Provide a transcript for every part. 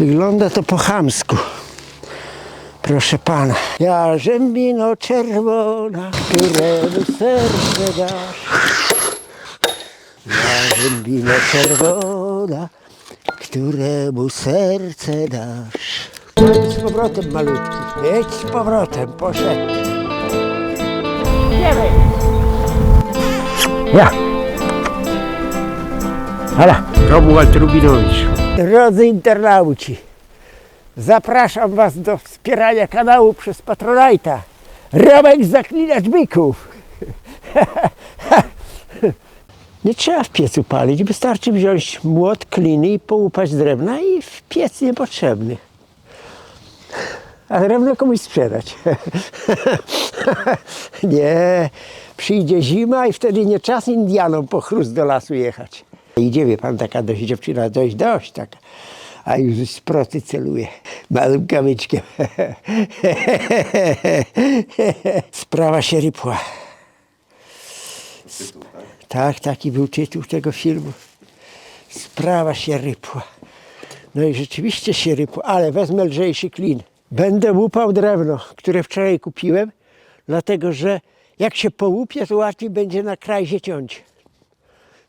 Wygląda to po chamsku. Proszę pana. Ja rzębino czerwona, któremu serce dasz. Ja rzębino czerwona, któremu serce dasz. Jedź z powrotem malutki. Jedź z powrotem, poszedł. Idziemy. Ja. Hala. Romuald Rubinowicz. Drodzy internauci, zapraszam Was do wspierania kanału przez Patronite'a. Romek Zaklinacz Byków. Nie trzeba w piecu palić, wystarczy wziąć młot, kliny i połupać drewna i w piec niepotrzebny. A drewno komuś sprzedać. nie, przyjdzie zima i wtedy nie czas Indianom po chrust do lasu jechać. Idzie, wie pan, taka dość dziewczyna, dość, dość taka. A już z procy celuje małym kamyczkiem. Sprawa się rypła. Tak, taki był tytuł tego filmu. Sprawa się rypła. No i rzeczywiście się rypła, ale wezmę lżejszy klin. Będę łupał drewno, które wczoraj kupiłem, dlatego że jak się połupie, to łatwiej będzie na krajzie ciąć.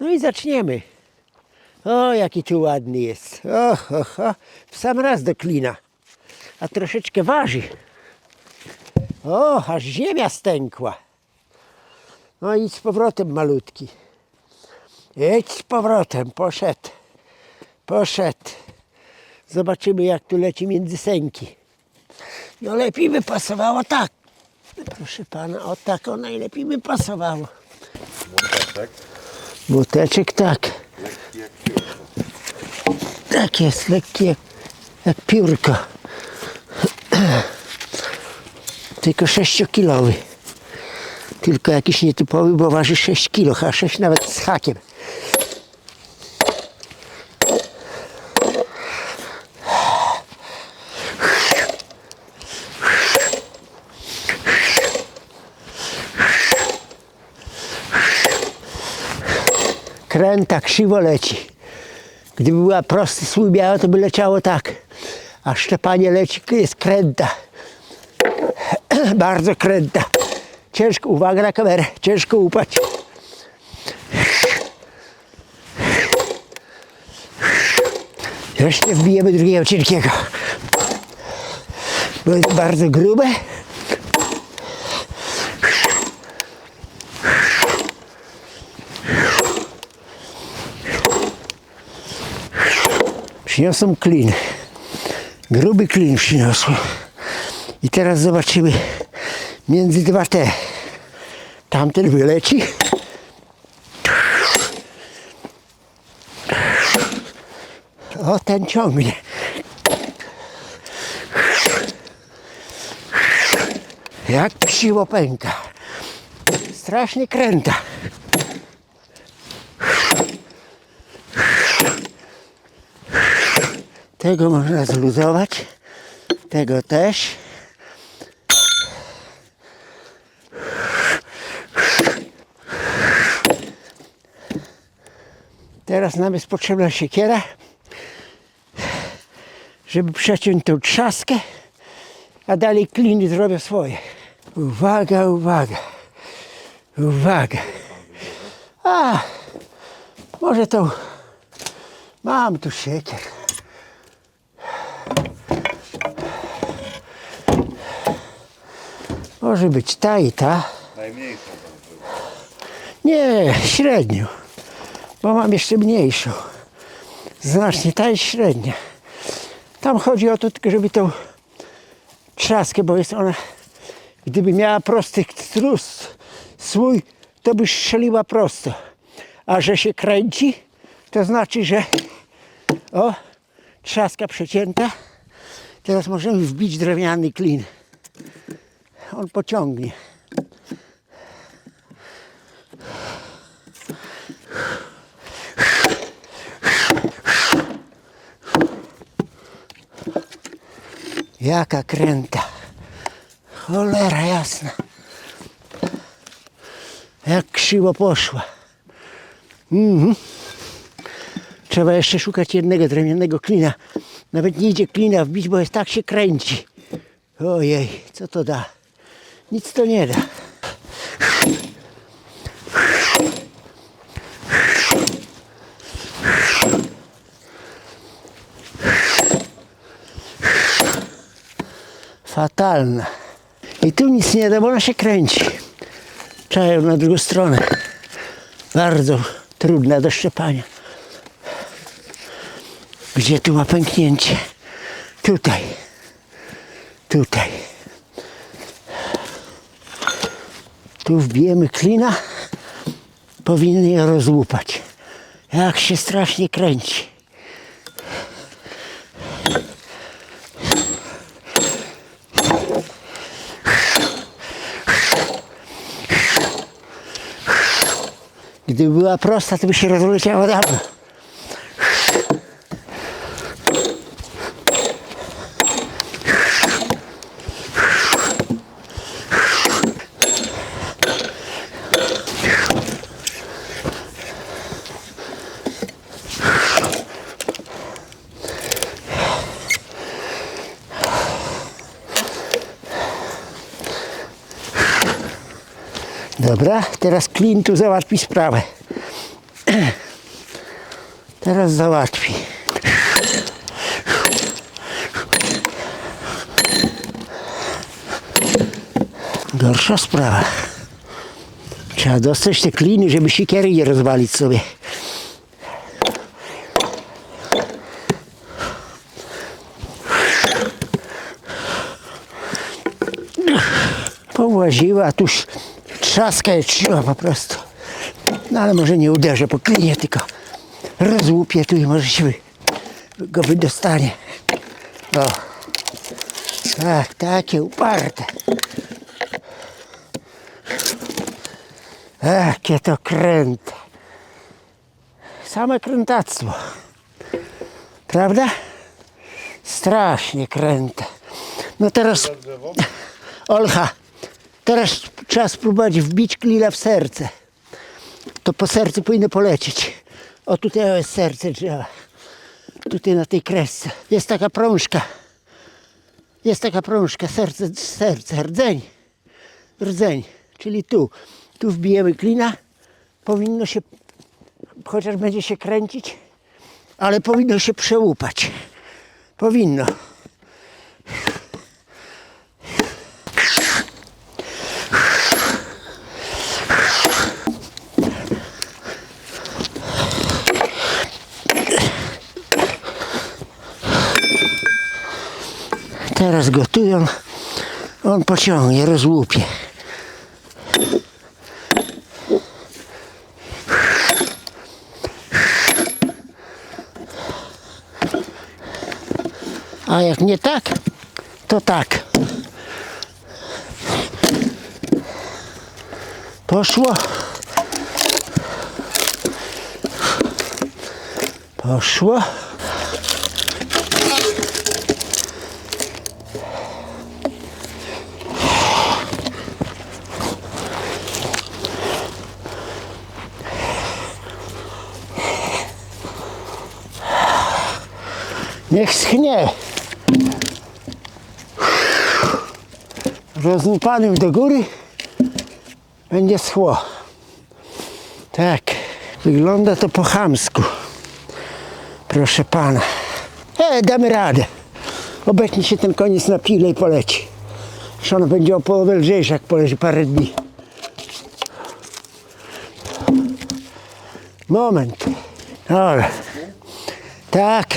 No i zaczniemy. O, jaki tu ładny jest. O, ho, ho. W sam raz do klina. A troszeczkę waży. O, aż ziemia stękła. No i z powrotem malutki. Jedź z powrotem, poszedł. Poszedł. Zobaczymy jak tu leci między sęki. No lepiej by pasowało tak. Proszę pana, o tak o najlepiej by pasowało. Tak? Młoteczek tak. Lekki. Tak jest, lekkie jak, jak piórko. Tylko 6-kilowy. Tylko jakiś nietypowy, bo waży 6 kilo, a 6 nawet z hakiem. Kręta krzywo leci. Gdyby była prosty słój to by leciało tak. A szczepanie leci, jest kręta. Bardzo kręta. Ciężko, uwaga na kamerę, ciężko upać. Jeszcze wbijemy drugiego cienkiego. Bo jest bardzo grube. Przyniosłem klin. Gruby klin przyniosłem. I teraz zobaczymy między dwa te. Tamten wyleci. O, ten ciągnie. Jak siło pęka. Strasznie kręta. Tego można zluzować. Tego też. Teraz nam jest potrzebna siekiera, żeby przeciąć tą trzaskę, a dalej kliny zrobię swoje. Uwaga, uwaga, uwaga. A, może to mam tu siekier. Może być ta i ta. Najmniejsza. Nie, średnio. Bo mam jeszcze mniejszą. Znacznie ta jest średnia. Tam chodzi o to tylko, żeby tą trzaskę, bo jest ona, gdyby miała prosty strus swój, to by strzeliła prosto. A że się kręci, to znaczy, że o, trzaska przecięta. Teraz możemy wbić drewniany klin. On pociągnie. Jaka kręta. Cholera jasna. Jak krzywo poszła. Mhm. Trzeba jeszcze szukać jednego drewnianego klina. Nawet nie idzie klina wbić, bo jest tak się kręci. Ojej, co to da? Nic to nie da. Fatalna. I tu nic nie da, bo ona się kręci. Trzeba ją na drugą stronę. Bardzo trudna do szczepania. Gdzie tu ma pęknięcie? Tutaj. Tutaj. Tu wbijemy klina. Powinny je rozłupać. Jak się strasznie kręci. Gdyby była prosta, to by się rozleciała dawno. Dobra, teraz Klin tu załatwi sprawę. Teraz załatwi. Gorsza sprawa. Trzeba dostać te kliny, żeby sikiery nie rozwalić sobie. Powłaziła, a tuż trzaska trzyma po prostu. No ale może nie uderzę po klinie, tylko rozłupię tu i może się wy, go wydostanie. O. Tak, takie uparte. Jakie to kręte. Same krętactwo. Prawda? Strasznie kręte. No teraz... Olcha, teraz trzeba spróbować wbić klina w serce. To po sercu powinno polecieć. O tutaj jest serce drzewa. Tutaj na tej kresce. Jest taka prążka. Jest taka prążka, serce, serce, rdzeń. Rdzeń, czyli tu. Tu wbijemy klina. Powinno się, chociaż będzie się kręcić, ale powinno się przełupać. Powinno. Teraz gotują. On pociągnie, rozłupie. A jak nie tak, to tak. Poszło. Poszło. Niech schnie. Rozłupanym do góry będzie schło. Tak, wygląda to po chamsku. Proszę pana. E, damy radę. Obecnie się ten koniec napile i poleci. Że ono będzie o połowę lżejsze, jak poleży parę dni. Moment. Dobra. Tak.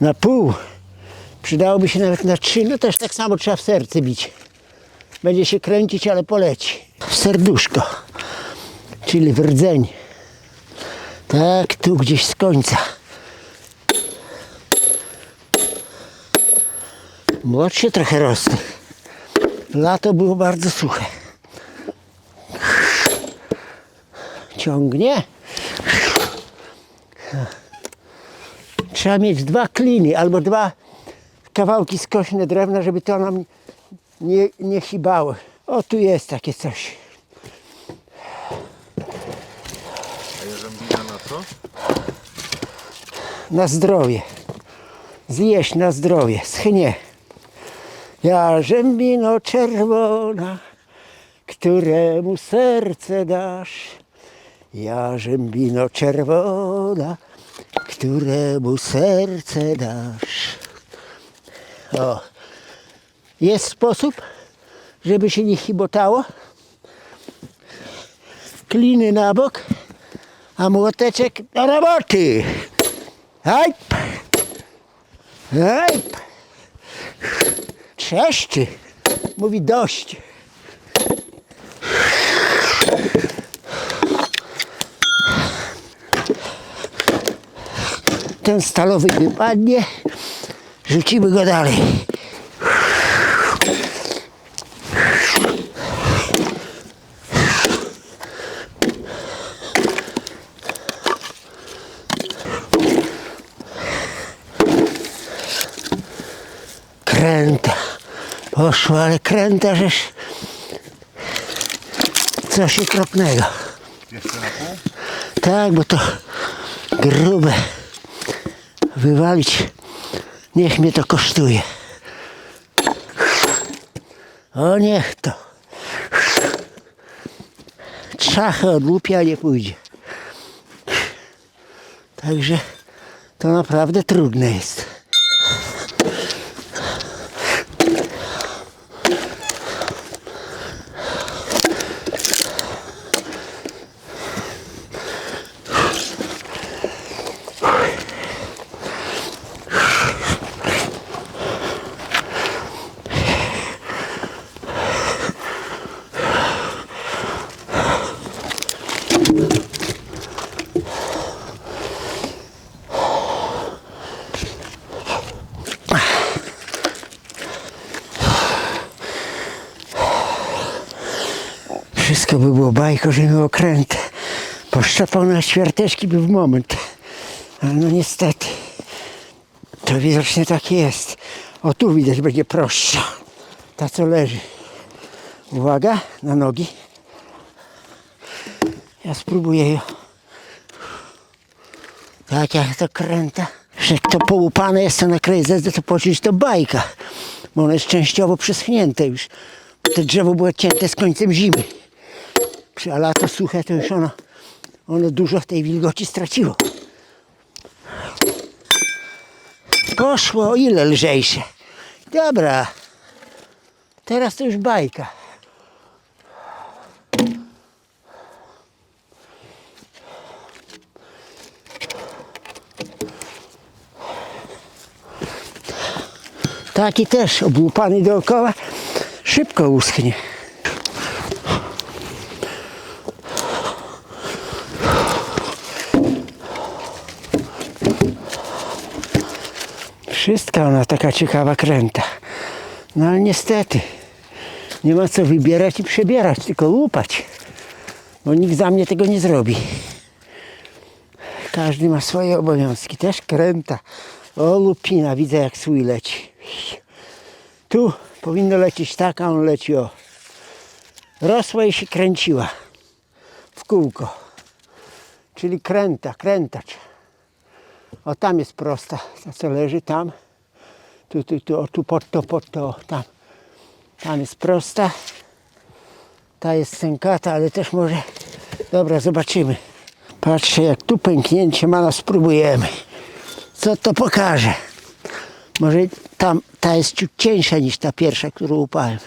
Na pół. Przydałoby się nawet na trzy. No też tak samo trzeba w serce bić. Będzie się kręcić, ale poleci. W serduszko. Czyli w rdzeń. Tak, tu gdzieś z końca. Młodsze trochę rosły. Lato było bardzo suche. Ciągnie. Trzeba mieć dwa kliny albo dwa kawałki skośne drewna, żeby to nam nie, nie chibało. O, tu jest takie coś. A jarzębina na co? na zdrowie. Zjeść na zdrowie, schnie. Jarzębino czerwona, któremu serce dasz. Jarzębino czerwona, któremu serce dasz. O. Jest sposób, żeby się nie chibotało. Kliny na bok, a młoteczek do roboty. Hajp! Hajp! Trzeszczy. Mówi dość. Ten stalowy wypadnie. Rzucimy go dalej. Kręta. Poszła, ale kręta, żeż coś okropnego. Jeszcze na pół? Tak, bo to grube. Wywalić, niech mnie to kosztuje. O niech to. Trzachy od łupia nie pójdzie. Także to naprawdę trudne jest. Wszystko by było bajko, że miał okręt. Poszczapał na ćwiarteczki by w moment. Ale no niestety. To widocznie tak jest. O tu widać będzie prostsza. Ta co leży. Uwaga, na nogi. Ja spróbuję ją. Tak jak to kręta. Że to połupane jest to na krejzezdę, to poczuć to bajka. Bo ono jest częściowo przeschnięte już. To drzewo było cięte z końcem zimy. A lato suche to już ono, ono dużo tej wilgoci straciło. Poszło ile lżejsze. Dobra. Teraz to już bajka. Taki też obłupany dookoła szybko uschnie. Wszystka ona taka ciekawa kręta. No ale niestety nie ma co wybierać i przebierać, tylko łupać. Bo nikt za mnie tego nie zrobi. Każdy ma swoje obowiązki. Też kręta. O lupina, widzę jak swój leci. Tu powinno lecieć tak, a on leci o. Rosła i się kręciła w kółko. Czyli kręta, krętacz. O tam jest prosta, ta co leży tam. Tu, tu, tu, o, tu pod to, pod to, tam. Tam jest prosta. Ta jest sękata, ale też może. Dobra, zobaczymy. Patrzę jak tu pęknięcie ma, no spróbujemy. Co to pokaże? Może tam ta jest ciut cieńsza niż ta pierwsza, którą upałem.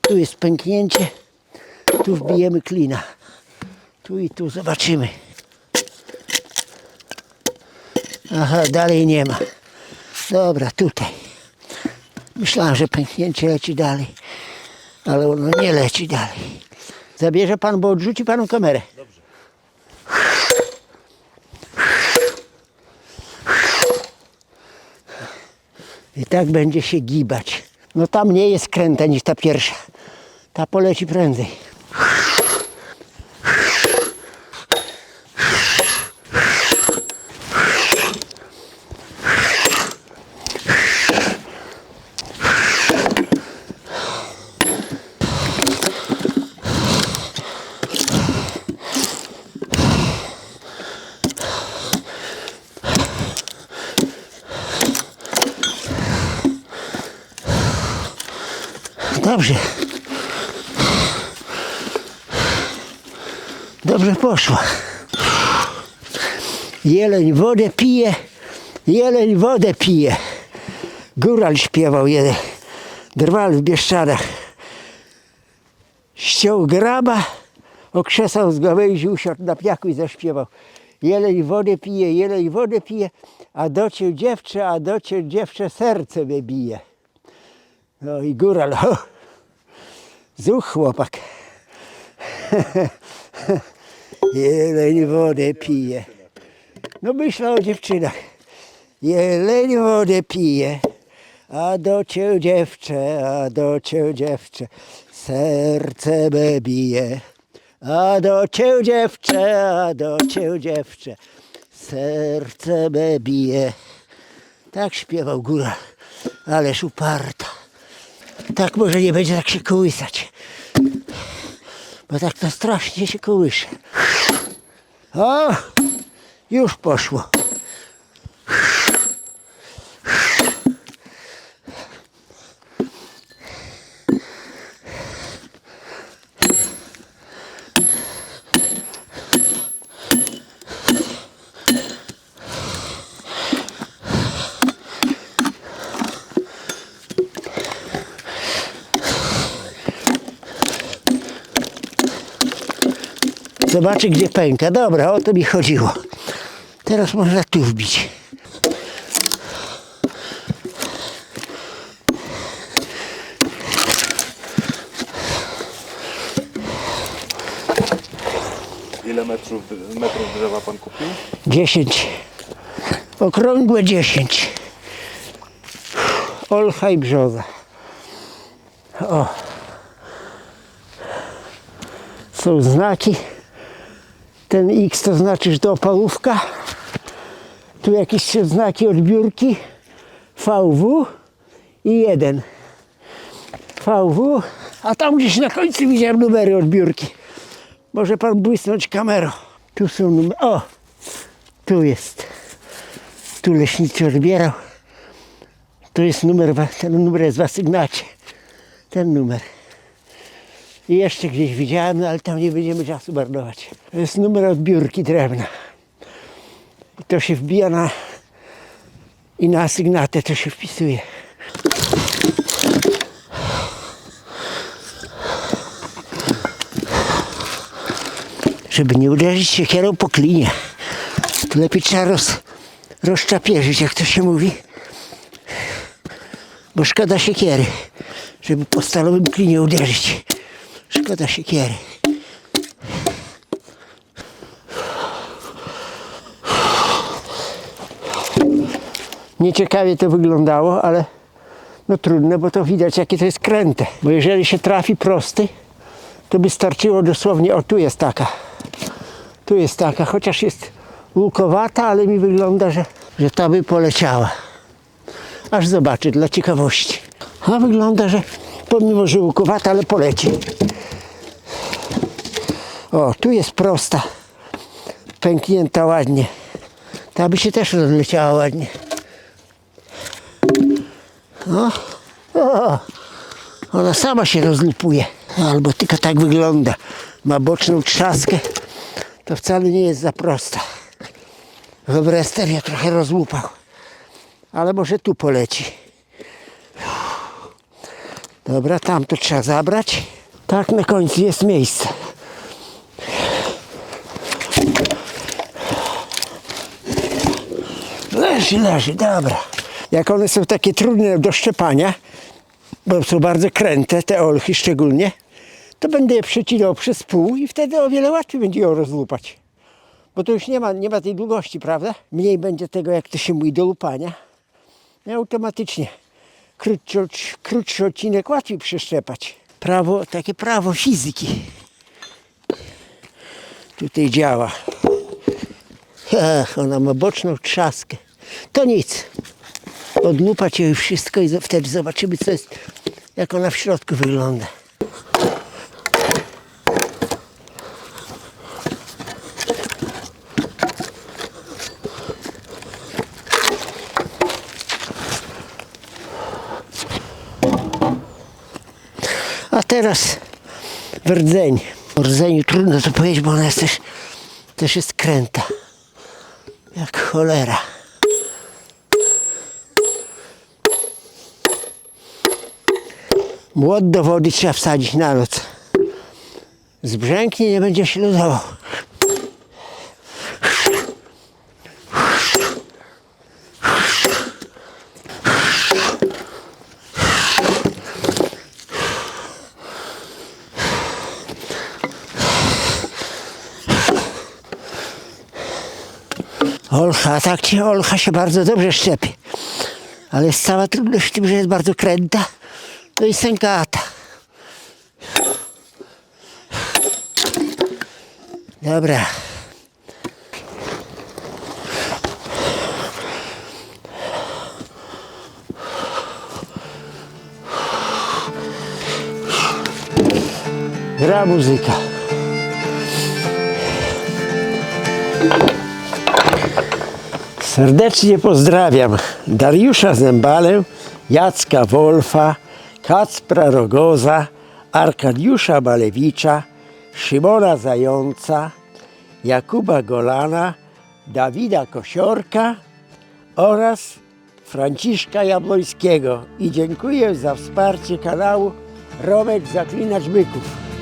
Tu jest pęknięcie, tu wbijemy klina. Tu i tu zobaczymy. Aha, dalej nie ma. Dobra, tutaj. Myślałem, że pęknięcie leci dalej, ale ono nie leci dalej. Zabierze pan, bo odrzuci panu kamerę. I tak będzie się gibać. No ta mniej jest kręta niż ta pierwsza. Ta poleci prędzej. Dobrze. Dobrze poszło. Jeleń wodę pije, jeleń wodę pije. Góral śpiewał jeden, drwal w Bieszczadach. Ściął graba, okrzesał z gałęzi, usiadł na piaku i zaśpiewał. Jeleń wodę pije, jeleń wodę pije, a do cię dziewczę, a do cię dziewczę serce me bije. No i góral, zuch chłopak. Jeleń wodę pije. No myślał o dziewczynach. Jeleń wodę pije, a do cię dziewczę, a do cię dziewczę, serce me bije. A do cię dziewczę, a do cię dziewczę, serce me bije. Tak śpiewał góra, ależ uparta. Tak może nie będzie tak się kołysać. Bo tak to strasznie się kołysze. O! Już poszło. Zobaczy gdzie pęka. Dobra, o to mi chodziło. Teraz można tu wbić. Ile metrów, metrów drzewa pan kupił? 10. Okrągłe 10. Olcha i brzoza. O. Są znaki. Ten X to znaczy, że to opałówka. Tu jakieś znaki odbiórki. VW i 1. VW, a tam gdzieś na końcu widziałem numery odbiórki. Może pan błysnąć kamerą. Tu są numery. O! Tu jest. Tu leśniczy odbierał. To jest numer, ten numer jest w asygnacie. Ten numer. I jeszcze gdzieś widziałem, no ale tam nie będziemy czasu marnować. To jest numer odbiórki drewna. I to się wbija na i na asygnatę to się wpisuje. Żeby nie uderzyć się kierą po klinie. To lepiej trzeba roz, rozczapierzyć, jak to się mówi. Bo szkoda siekiery, żeby po stalowym klinie uderzyć. Szkoda siekiery. Nieciekawie to wyglądało, ale no trudno, bo to widać jakie to jest kręte. Bo jeżeli się trafi prosty, to by starczyło dosłownie, o tu jest taka. Tu jest taka, chociaż jest łukowata, ale mi wygląda, że, że ta by poleciała. Aż zobaczę dla ciekawości. A wygląda, że pomimo, że łukowata, ale poleci. O, tu jest prosta. Pęknięta ładnie. Ta by się też rozleciała ładnie. O, o, ona sama się rozlupuje. Albo tylko tak wygląda. Ma boczną trzaskę. To wcale nie jest za prosta. Webrester ja trochę rozłupał. Ale może tu poleci. Dobra, tam to trzeba zabrać. Tak, na końcu jest miejsce. Leży, leży, dobra. Jak one są takie trudne do szczepania, bo są bardzo kręte, te olchy szczególnie, to będę je przecinał przez pół i wtedy o wiele łatwiej będzie ją rozlupać. Bo to już nie ma, nie ma tej długości, prawda? Mniej będzie tego, jak to się mówi, do lupania. I automatycznie krótszy, krótszy odcinek łatwiej przeszczepać. Prawo, takie prawo fizyki tutaj działa. Ach, ona ma boczną trzaskę. To nic. Odlupać i wszystko i wtedy zobaczymy, co jest, jak ona w środku wygląda. teraz w rdzeń. O rdzeniu trudno to powiedzieć, bo ona jest też, też jest kręta. Jak cholera. Młot do wody trzeba wsadzić na noc. Zbrzęknie, nie będzie się luzował. Olcha, tak cię Olcha się bardzo dobrze szczepi. Ale jest cała trudność w tym, że jest bardzo kręta. No i sękata. Dobra. Gra muzyka. Serdecznie pozdrawiam Dariusza Zębalę, Jacka Wolfa, Kacpra Rogoza, Arkadiusza Balewicza, Szymona Zająca, Jakuba Golana, Dawida Kosiorka oraz Franciszka Jabłońskiego. I dziękuję za wsparcie kanału Romek Zaklinacz Byków.